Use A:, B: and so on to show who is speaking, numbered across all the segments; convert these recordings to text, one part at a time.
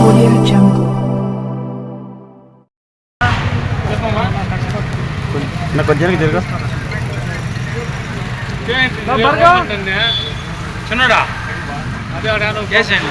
A: Audio Jungle.
B: నా కొంచెం తిరగా
C: చిన్నడా చేసేయండి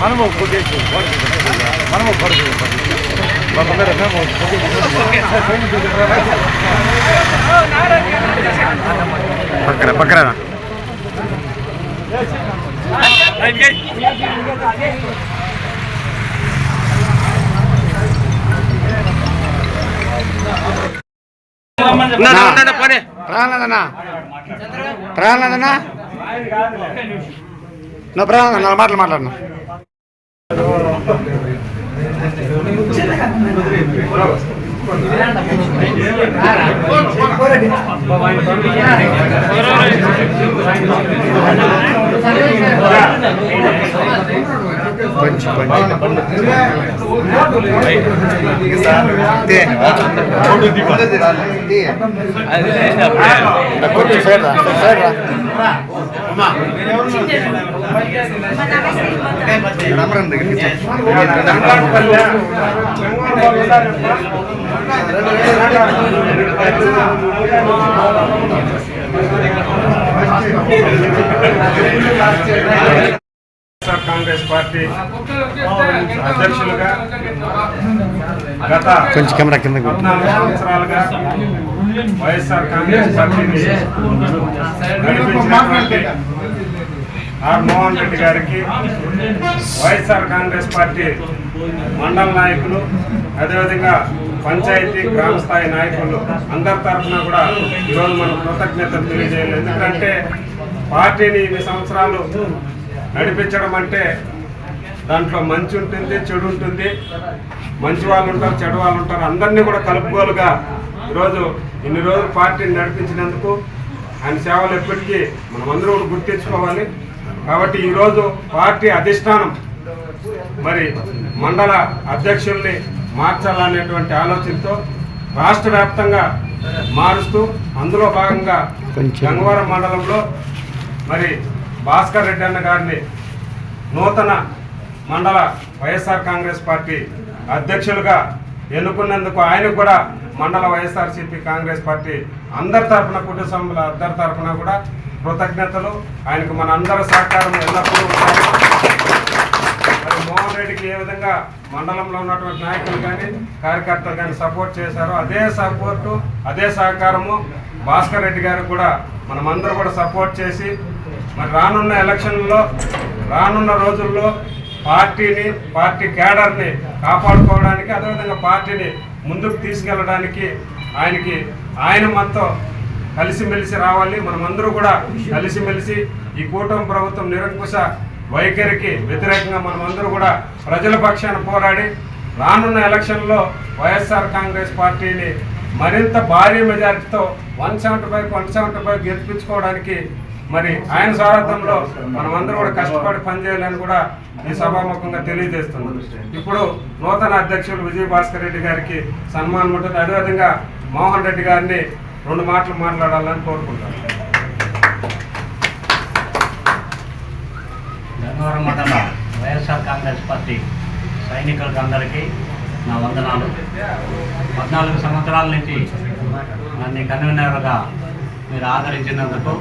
B: మనము కొట్టేసి మనము కొడుకు పక్కన పక్కన
C: పడే
B: ప్రాణదనా ప్రాణదనా నా ప్రాణ నా మాటలు మాట్లాడను కొంచెం కొంచెం సైడ్ రా సైడ్ రా రమరన్ దగ్గరికి
D: వైఎస్ఆర్ కాంగ్రెస్ పార్టీ అధ్యక్షులుగా గత
B: కొంచెం కెమెరా కిందకి పెట్టు.
D: పద్నాలుగు సంవత్సరాలుగా వైఎస్ఆర్ కాంగ్రెస్ పార్టీని నడిపించినటువంటి ఆర్ మోహన్ రెడ్డి గారికి వైఎస్ఆర్ కాంగ్రెస్ పార్టీ మండల నాయకులు అదేవిధంగా పంచాయతీ గ్రామ స్థాయి నాయకులు అందరి తరఫున కూడా ఈరోజు మనం కృతజ్ఞతలు తెలియజేయాలి ఎందుకంటే పార్టీని ఇన్ని సంవత్సరాలు నడిపించడం అంటే దాంట్లో మంచి ఉంటుంది చెడు ఉంటుంది మంచి వాళ్ళు ఉంటారు చెడు వాళ్ళు ఉంటారు అందరినీ కూడా కలుపుకోలుగా ఈరోజు ఇన్ని రోజులు పార్టీని నడిపించినందుకు ఆయన సేవలు ఎప్పటికీ మనం అందరూ కూడా గుర్తించుకోవాలి కాబట్టి ఈరోజు పార్టీ అధిష్టానం మరి మండల అధ్యక్షుల్ని మార్చాలనేటువంటి ఆలోచనతో రాష్ట్ర వ్యాప్తంగా మారుస్తూ అందులో భాగంగా. గంగవరం మండలంలో మరి భాస్కర్ రెడ్డి అన్న గారిని నూతన మండల వైఎస్ఆర్ కాంగ్రెస్ పార్టీ అధ్యక్షులుగా ఎన్నుకున్నందుకు ఆయనకు కూడా మండల వైఎస్ఆర్సీపీ కాంగ్రెస్ పార్టీ అందరి తరఫున కుటుంబ సభ్యుల అందరి తరఫున కూడా కృతజ్ఞతలు. ఆయనకు మన అందరి సహకారం ఎల్లప్పుడూ మరి మోహన్ రెడ్డికి ఏ విధంగా మండలంలో ఉన్నటువంటి నాయకులు కానీ కార్యకర్తలు కానీ సపోర్ట్ చేశారో అదే సపోర్టు అదే సహకారము భాస్కర్ రెడ్డి గారికి కూడా మనమందరూ కూడా సపోర్ట్ చేసి మరి రానున్న ఎలక్షన్లో రానున్న రోజుల్లో పార్టీని పార్టీ కేడర్ని కాపాడుకోవడానికి అదేవిధంగా పార్టీని ముందుకు తీసుకెళ్ళడానికి ఆయనకి ఆయన మనతో కలిసిమెలిసి రావాలి. మనమందరూ కూడా కలిసిమెలిసి ఈ కూటమి ప్రభుత్వం నిరంకుశ వైఖరికి వ్యతిరేకంగా మనమందరూ కూడా ప్రజల పక్షాన పోరాడి రానున్న ఎలక్షన్లో వైఎస్ఆర్ కాంగ్రెస్ పార్టీని మరింత భారీ మెజారిటీతో one seventy five one seventy five గెలిపించుకోవడానికి మరి ఆయన సారథ్యంలో మనమందరూ కూడా కష్టపడి పనిచేయాలని కూడా ఈ సభాముఖంగా తెలియజేస్తున్నాం. ఇప్పుడు నూతన అధ్యక్షులు విజయ భాస్కర్ రెడ్డి గారికి సన్మానం ఉంటుంది. అదేవిధంగా మోహన్ రెడ్డి గారిని రెండు మాటలు మాట్లాడాలని కోరుకుంటాను
E: గన్నవరం మండల వైఎస్ఆర్ కాంగ్రెస్ పార్టీ సైనికులకు అందరికీ నా వందనాలు. పద్నాలుగు సంవత్సరాల నుంచి నన్ను కన్వీనర్గా మీరు ఆదరించినందుకు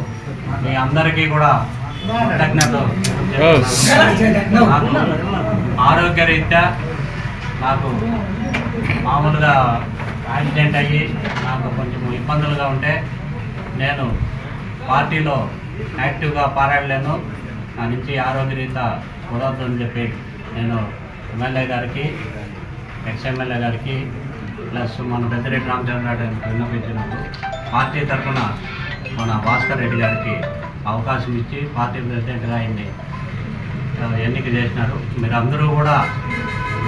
E: మీ అందరికీ కూడా కృతజ్ఞతలు. ఆరోగ్యరీత్యా నాకు మామూలుగా యాక్సిడెంట్ అయ్యి నాకు కొంచెం ఇబ్బందులుగా ఉంటే నేను పార్టీలో యాక్టివ్గా పారాడలేను. నా నుంచి ఆరోగ్యరీత కుదరదని చెప్పి నేను ఎమ్మెల్యే గారికి ఎక్స్ ఎమ్మెల్యే గారికి ప్లస్ మన పెద్దరెడ్డి రామచంద్ర గారికి విన్నపించినప్పుడు పార్టీ తరఫున మన భాస్కర్ రెడ్డి గారికి అవకాశం ఇచ్చి పార్టీ ప్రెసిడెంట్గా ఆయన్ని ఎన్నిక చేసినారు. మీరు అందరూ కూడా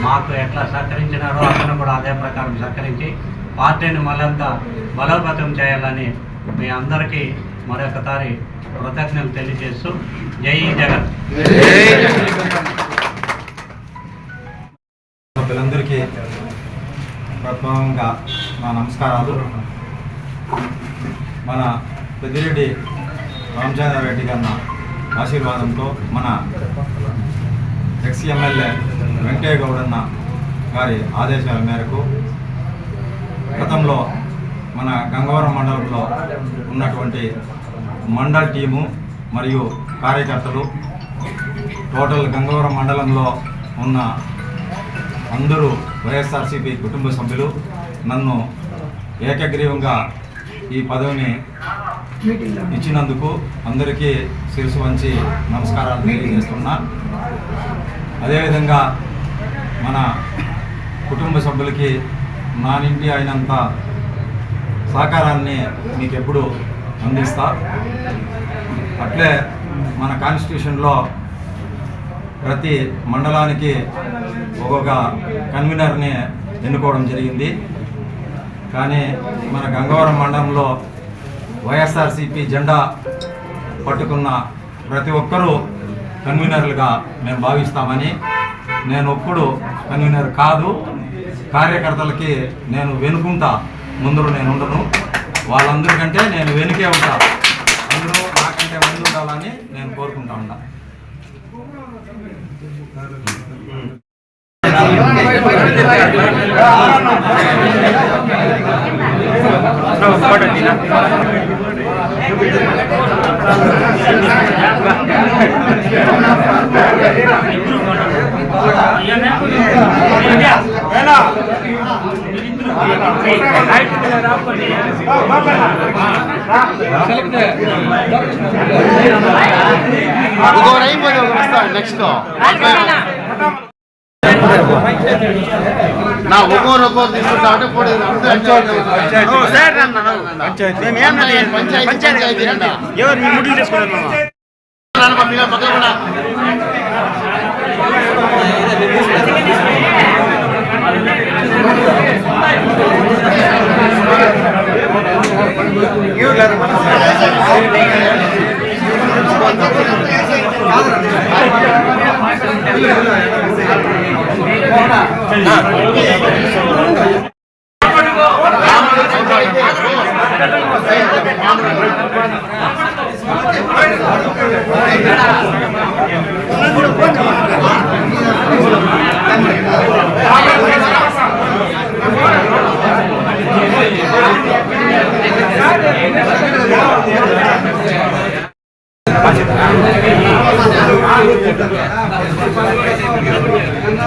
E: మాకు ఎట్లా సహకరించినారో అతను కూడా అదే ప్రకారం సహకరించి పార్టీని మళ్ళంతా బలోపేతం చేయాలని మీ అందరికీ మరొకసారి కృతజ్ఞతలు తెలియజేస్తూ జై జగన్.
F: సభ్యులందరికీ ప్రథమంగా మా నమస్కారాలు. మన పెద్దిరెడ్డి రామచంద్రారెడ్డి గారి ఆశీర్వాదంతో మన ఎక్స్ ఎమ్మెల్యే వెంకయ్య గౌడన్న గారి ఆదేశాల మేరకు గతంలో మన గంగవరం మండలంలో ఉన్నటువంటి మండల్ టీము మరియు కార్యకర్తలు టోటల్ గంగవరం మండలంలో ఉన్న అందరూ వైఎస్ఆర్సీపీ కుటుంబ సభ్యులు నన్ను ఏకగ్రీవంగా ఈ పదవిని ఇచ్చినందుకు అందరికీ శిరసు వంచి నమస్కారాలు తెలియజేస్తున్నా. అదేవిధంగా మన కుటుంబ సభ్యులకి నా నుండి అయినంత సహకారాన్ని మీకు ఎప్పుడు అందిస్తా. అట్లే మన కాన్స్టిట్యూషన్లో ప్రతి మండలానికి ఒక్కొక్క కన్వీనర్ని ఎన్నుకోవడం జరిగింది. కానీ మన గంగవరం మండలంలో వైఎస్ఆర్సీపీ జెండా పట్టుకున్న ప్రతి ఒక్కరూ కన్వీనర్లుగా మేము భావిస్తామని నేను ఒప్పుడు కన్వీనర్ కాదు. కార్యకర్తలకి నేను వెనుకుంటా. ముందు నేను ఉండను. వాళ్ళందరికంటే నేను వెనుకే ఉంటా. అందరూ నాకంటే ముందు ఉండాలని నేను కోరుకుంటా ఉన్నా
B: ఇంకోటి అయిపోయింది ఒకటి వస్తాడు నెక్స్ట్ నా ఒక్కోరు ఒక్కోరు తీసుకుంటా అంటే కూడా Gracias.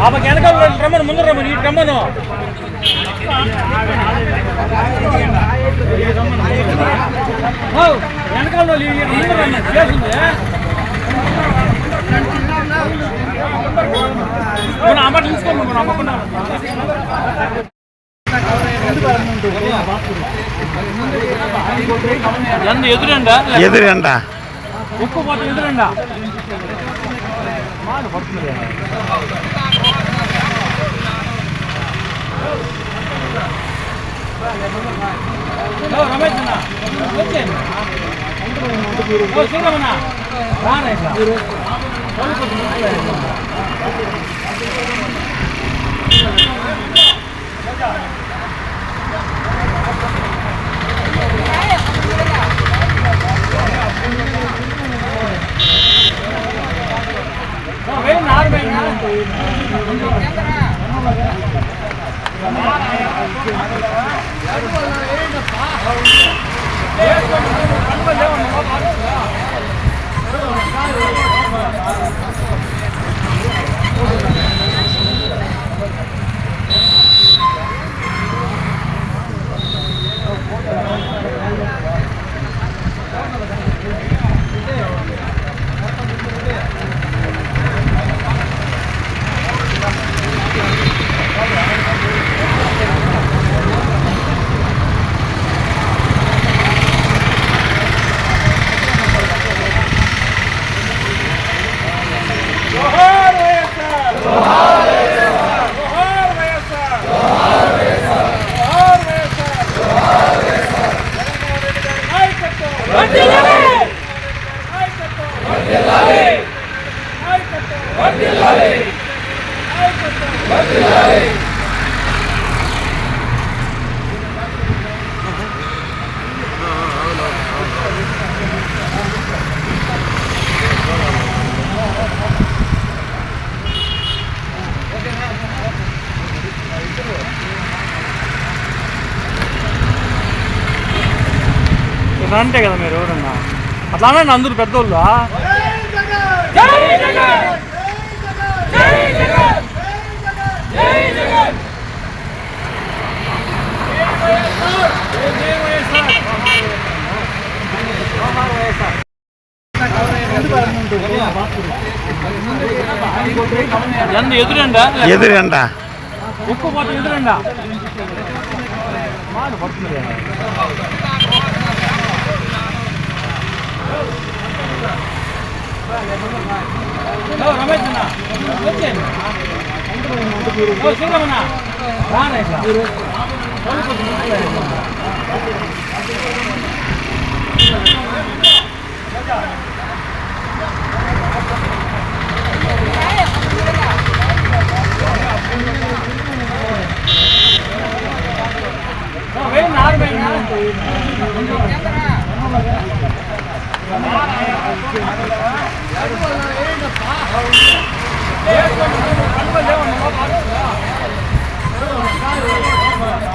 B: అక్కడ చూడండి
C: రమ్మను ముందు రమ్మను ఇటు రమ్మను. వెనకాల ముందు రమ్మను. చేసింది మనం అమ్మ తీసుకోండి మనం అమ్మకుండా ఎదురండ?
B: ఎదురంట
C: ఉప్పు పోతే ఎదురండ? హలో రమేష్ అన్న వచ్చేయండి ఓ శ్రీరామన్న రానా ఇట్లా ఓ, వేయండి, ఆరు Thank you. ఇట్లా అంటే కదా మీరు ఎవరన్నా? అట్లా అనండి అందరూ పెద్దోళ్ళు ఎదురండ?
B: ఎదురంట
C: ఉప్పు పోతే ఎదురండ? రమేష్ வேணும் நாலு பேர் 我哋啊，我个排度嚟啊，有啲运啊，你呢个打后腰，你呢个唔使谂啊，咁啊，你系咪同我打啲水啊？你都唔使，你都唔使。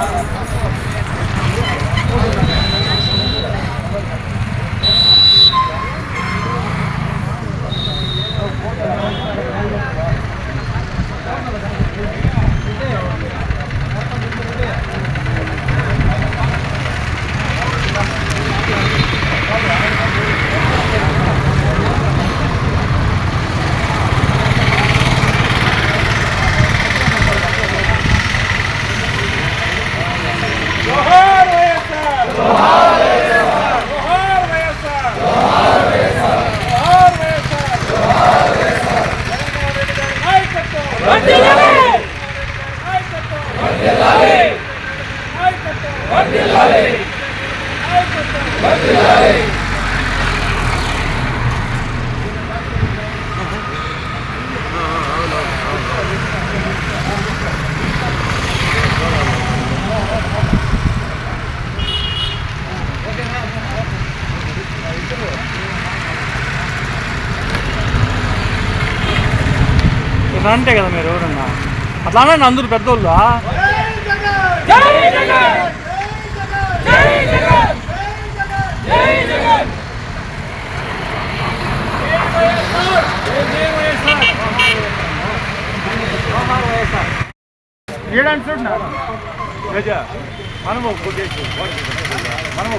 C: ఇట్లా కదా మీరు ఎవరన్నా అట్లా అనండి అందరు పెద్దోళ్ళు ఏడంటే చూడండి గజ మనము కొట్టేసి మనము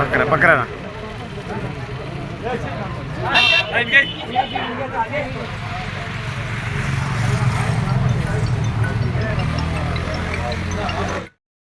C: பக்கற
B: பக்கறா Thank
C: you.